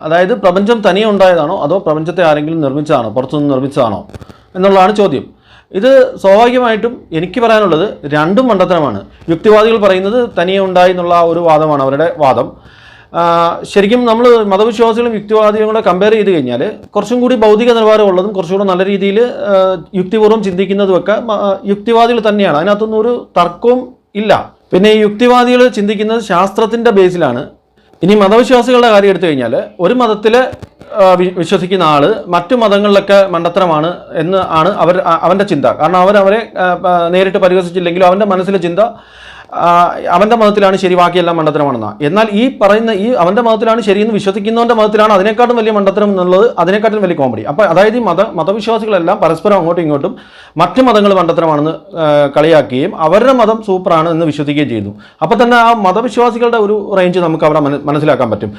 അതായത് പ്രപഞ്ചം തനിയെ ഉണ്ടായതാണോ അതോ പ്രപഞ്ചത്തെ ആരെങ്കിലും നിർമ്മിച്ചതാണോ? പുറത്തുനിന്ന് നിർമ്മിച്ചതാണോ? എന്നുള്ളതാണ് ചോദ്യം. ഇത് സ്വാഭാവികമായിട്ടും എനിക്ക് പറയാനുള്ളത് രണ്ടും മണ്ടത്തരമാണ്. യുക്തിവാദികൾ പറയുന്നത് തനിയെ ഉണ്ടായി എന്നുള്ള ഒരു വാദമാണ് അവരുടെ വാദം. ശരിക്കും നമ്മൾ മതവിശ്വാസികളും യുക്തിവാദികളും കൂടെ കമ്പയർ ചെയ്ത് കഴിഞ്ഞാൽ കുറച്ചും കൂടി ഭൗതിക നിലവാരമുള്ളതും കുറച്ചുകൂടെ നല്ല രീതിയിൽ യുക്തിപൂർവം ചിന്തിക്കുന്നതുമൊക്കെ യുക്തിവാദികൾ തന്നെയാണ്. അതിനകത്തൊന്നും ഒരു തർക്കവും ഇല്ല. പിന്നെ ഈ യുക്തിവാദികൾ ചിന്തിക്കുന്നത് ശാസ്ത്രത്തിന്റെ ബേസിലാണ് ഇനി മതവിശ്വാസികളുടെ കാര്യം എടുത്തു കഴിഞ്ഞാൽ ഒരു മതത്തിൽ വിശ്വസിക്കുന്ന ആൾ മറ്റു മതങ്ങളിലൊക്കെ മണ്ടത്തരമാണ് എന്ന് ആണ് അവർ അവന്റെ ചിന്ത. കാരണം അവർ അവരെ നേരിട്ട് പരിഹസിച്ചില്ലെങ്കിലും അവന്റെ മനസ്സിലെ ചിന്ത അവന്റെ മതത്തിലാണ് ശരി ബാക്കിയെല്ലാം മണ്ടത്തരമാണെന്ന. എന്നാൽ ഈ പറയുന്ന ഈ അവന്റെ മതത്തിലാണ് ശരിയെന്ന് വിശ്വസിക്കുന്നവന്റെ മതത്തിലാണ് അതിനെക്കാട്ടും വലിയ മണ്ടത്തരം എന്നുള്ളത് അതിനെക്കാട്ടും വലിയ കോമഡി അപ്പോൾ അതായത് ഈ മത മതവിശ്വാസികളെല്ലാം പരസ്പരം അങ്ങോട്ടും ഇങ്ങോട്ടും മറ്റു മതങ്ങൾ മണ്ടത്തരമാണെന്ന് കളിയാക്കുകയും അവരുടെ മതം സൂപ്പറാണ് എന്ന് വിശ്വസിക്കുകയും ചെയ്യുന്നു അപ്പോൾ തന്നെ ആ മതവിശ്വാസികളുടെ ഒരു റേഞ്ച് നമുക്ക് അവിടെ മനസ്സിലാക്കാൻ പറ്റും.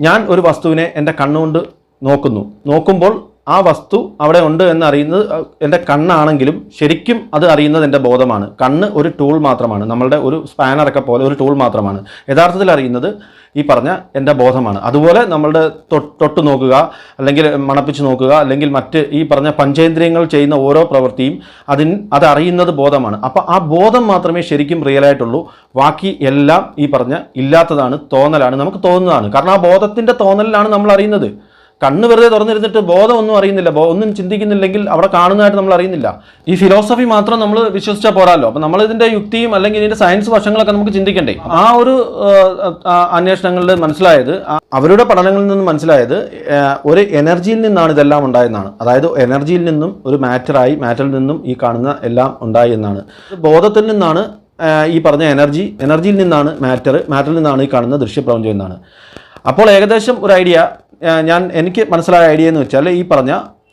ഞാൻ ഒരു വസ്തുവിനെ എന്റെ കണ്ണുകൊണ്ട് നോക്കുന്നു. നോക്കുമ്പോൾ ആ വസ്തു അവിടെ ഉണ്ട് എന്നറിയുന്നത് എന്റെ കണ്ണാണെങ്കിലും ശരിക്കും അത് അറിയുന്നത് എന്റെ ബോധമാണ്. കണ്ണ് ഒരു ടൂൾ മാത്രമാണ്. നമ്മളുടെ ഒരു സ്പാനറൊക്കെ പോലെ ഒരു ടൂൾ മാത്രമാണ്. യഥാർത്ഥത്തിൽ അറിയുന്നത് ഈ പറഞ്ഞ എന്റെ ബോധമാണ്. അതുപോലെ നമ്മളുടെ തൊട്ട് നോക്കുക അല്ലെങ്കിൽ മണപ്പിച്ച് നോക്കുക അല്ലെങ്കിൽ മറ്റ് ഈ പറഞ്ഞ പഞ്ചേന്ദ്രിയങ്ങൾ ചെയ്യുന്ന ഓരോ പ്രവൃത്തിയും അതിന് അതറിയുന്നത് ബോധമാണ്. അപ്പോൾ ആ ബോധം മാത്രമേ ശരിക്കും റിയൽ ആയിട്ടുള്ളൂ. ബാക്കി എല്ലാം ഈ പറഞ്ഞ ഇല്ലാത്തതാണ് തോന്നലാണ് നമുക്ക് തോന്നുന്നതാണ്. കാരണം ആ ബോധത്തിന്റെ തോന്നലിലാണ് നമ്മൾ അറിയുന്നത്. കണ്ണ് വെറുതെ തുറന്നിരുന്നിട്ട് ബോധം ഒന്നും അറിയുന്നില്ല ഒന്നും ചിന്തിക്കുന്നില്ലെങ്കിൽ അവിടെ കാണുന്നതായിട്ട് നമ്മൾ അറിയുന്നില്ല. ഈ ഫിലോസഫി മാത്രം നമ്മൾ വിശ്വസിച്ചാൽ പോരാല്ലോ അപ്പം നമ്മൾ ഇതിന്റെ യുക്തിയും അല്ലെങ്കിൽ ഇതിന്റെ സയൻസ് വശങ്ങളൊക്കെ നമുക്ക് ചിന്തിക്കണ്ടേ? ആ ഒരു അന്വേഷണങ്ങളിൽ മനസ്സിലായത് അവരുടെ പഠനങ്ങളിൽ നിന്ന് മനസ്സിലായത് ഒരു എനർജിയിൽ നിന്നാണ് ഇതെല്ലാം ഉണ്ടായെന്നാണ്. അതായത് എനർജിയിൽ നിന്നും ഒരു മാറ്ററായി മാറ്ററിൽ നിന്നും ഈ കാണുന്ന എല്ലാം ഉണ്ടായി എന്നാണ്. ബോധത്തിൽ നിന്നാണ് ഈ പറഞ്ഞ എനർജി എനർജിയിൽ നിന്നാണ് മാറ്റർ മാറ്ററിൽ നിന്നാണ് ഈ കാണുന്ന ദൃശ്യപ്രപഞ്ചം എന്നാണ്. അപ്പോൾ ഏകദേശം ഒരു ഐഡിയ ഞാൻ എനിക്ക് മനസ്സിലായ ഐഡിയ എന്ന് വെച്ചാൽ ഈ പറഞ്ഞ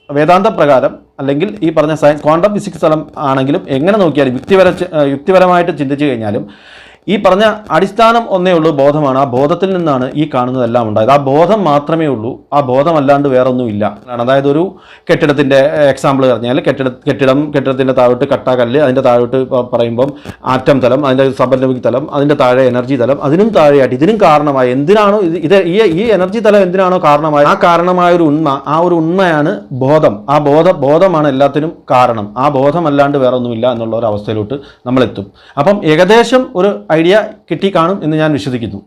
വേദാന്ത പ്രകാരം അല്ലെങ്കിൽ ഈ പറഞ്ഞ സയൻസ് ക്വാണ്ടം ഫിസിക്സ് തലം ആണെങ്കിലും എങ്ങനെ നോക്കിയാലും യുക്തിപര യുക്തിപരമായിട്ട് ചിന്തിച്ചു കഴിഞ്ഞാലും ഈ പറഞ്ഞ അടിസ്ഥാനം ഒന്നേ ഉള്ളൂ ബോധമാണ്. ആ ബോധത്തിൽ നിന്നാണ് ഈ കാണുന്നതെല്ലാം ഉണ്ടായത്. ആ ബോധം മാത്രമേ ഉള്ളൂ. ആ ബോധമല്ലാണ്ട് വേറൊന്നുമില്ല അതായത് ഒരു കെട്ടിടത്തിന്റെ എക്സാമ്പിൾ പറഞ്ഞാൽ കെട്ടിട കെട്ടിടം കെട്ടിടത്തിന്റെ താഴോട്ട് കട്ടാക്കല്ല് അതിന്റെ താഴോട്ട് പറയുമ്പം ആറ്റം തലം അതിന്റെ സബലമിക് തലം അതിന്റെ താഴെ എനർജി തലം അതിനും താഴെയായിട്ട് ഇതിനും കാരണമായി എന്തിനാണോ ഇത് ഈ ഈ എനർജി തലം എന്തിനാണോ കാരണമായ ആ കാരണമായ ഒരു ഉണ്മ ആ ഒരു ഉണ്മയാണ് ബോധം. ആ ബോധ ബോധമാണ് എല്ലാത്തിനും കാരണം. ആ ബോധമല്ലാണ്ട് വേറൊന്നുമില്ല എന്നുള്ള ഒരു അവസ്ഥയിലോട്ട് നമ്മളെത്തും. അപ്പം ഏകദേശം ഒരു ഐഡിയ കിട്ടി കാണും എന്ന് ഞാൻ വിശ്വസിക്കുന്നു.